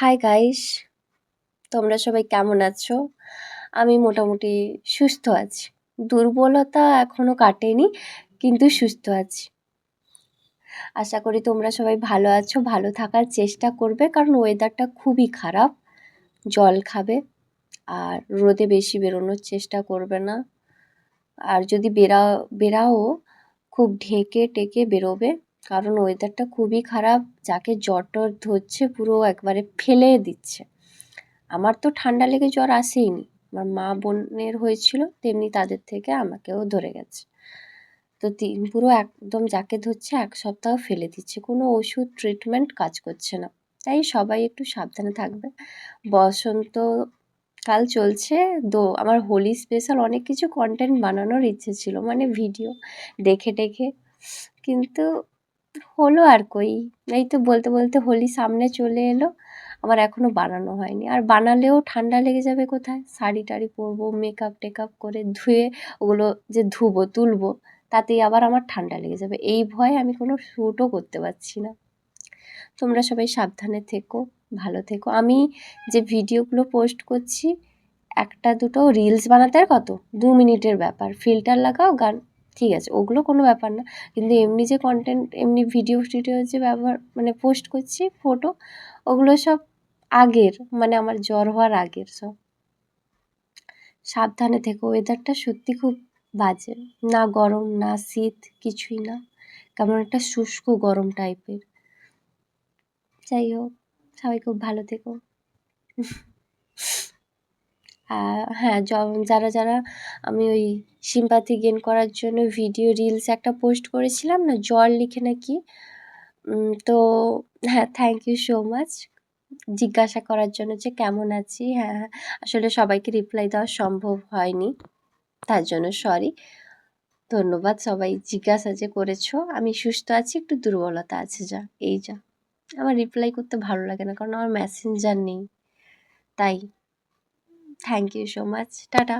Hi guys তোমরা সবাই কেমন আছো? আমি মোটামুটি সুস্থ আছি। দুর্বলতা এখনও কাটেনি, কিন্তু সুস্থ আছি। আশা করি তোমরা সবাই ভালো আছো, ভালো থাকার চেষ্টা করবে, কারণ ওয়েদারটা খুবই খারাপ। জল খাবে, আর রোদে বেশি বেরোনোর চেষ্টা করবে না। আর যদি বেরা, বেরাও, খুব ঢেকে টেকে বেরোবে কারণ ওয়েদারটা খুবই খারাপ, যাকে জ্বর টর ধরছে পুরো একবারে ফেলে দিচ্ছে। আমার তো ঠান্ডা লেগে জ্বর আসেইনি। আমার মা বোনের হয়েছিল, তেমনি তাদের থেকে আমাকেও ধরে গেছে। তো তিন পুরো একদম যাকে ধরছে এক সপ্তাহ ফেলে দিচ্ছে। কোনো ওষুধ ট্রিটমেন্ট কাজ করছে না। তাই সবাই একটু সাবধানে থাকবে। বসন্ত কাল চলছে দো আমার হোলি স্পেশাল অনেক কিছু কন্টেন্ট বানানোর ইচ্ছে ছিল মানে ভিডিও দেখে টেখে কিন্তু হলো আর কই। এই তো বলতে বলতে হোলি সামনে চলে এলো। আমার এখনও বানানো হয়নি। আর বানালেও ঠান্ডা লেগে যাবে কোথায়? শাড়ি টাড়ি পরবো মেকআপ টেকআপ করে ধুয়ে ওগুলো যে ধুবো, তুলবো, তাতেই আবার আমার ঠান্ডা লেগে যাবে। এই ভয়ে আমি কোনো শ্যুটও করতে পারছি না। তোমরা সবাই সাবধানে থেকো, ভালো থেকো। আমি যে ভিডিওগুলো পোস্ট করছি, একটা দুটো রিলস বানাতে আর কত? দু মিনিটের ব্যাপার। ফিল্টার লাগাও, গান ঠিক আছে, ওগুলো কোনো ব্যাপার না। কিন্তু এমনি যে কন্টেন্ট এমনি ভিডিও টিডিও যে ব্যবহার মানে পোস্ট করছি ফটো ওগুলো সব আগের মানে আমার জ্বর হওয়ার আগের সব। সাবধানে থেকো ওয়েদারটা সত্যি খুব বাজে। না গরম, না শীত, কিছুই না। কেমন একটা শুষ্ক গরম টাইপের যাই হোক, সবাই খুব ভালো থেকো। হ্যাঁ যারা যারা আমি ওই সিম্পাথি গেন করার জন্য ভিডিও রিলস একটা পোস্ট করেছিলাম না, জল লিখে নাকি? তো হ্যাঁ থ্যাংক ইউ সো মাচ জিজ্ঞাসা করার জন্য যে কেমন আছি? হ্যাঁ হ্যাঁ আসলে সবাইকে রিপ্লাই দেওয়া সম্ভব হয়নি, তার জন্য সরি ধন্যবাদ সবাই জিজ্ঞাসা যে করেছ। আমি সুস্থ আছি, একটু দুর্বলতা আছে, যা, এই যা। আমার রিপ্লাই করতে ভালো লাগে না, কারণ আমার মেসেঞ্জার নেই, তাই। Thank you so much tata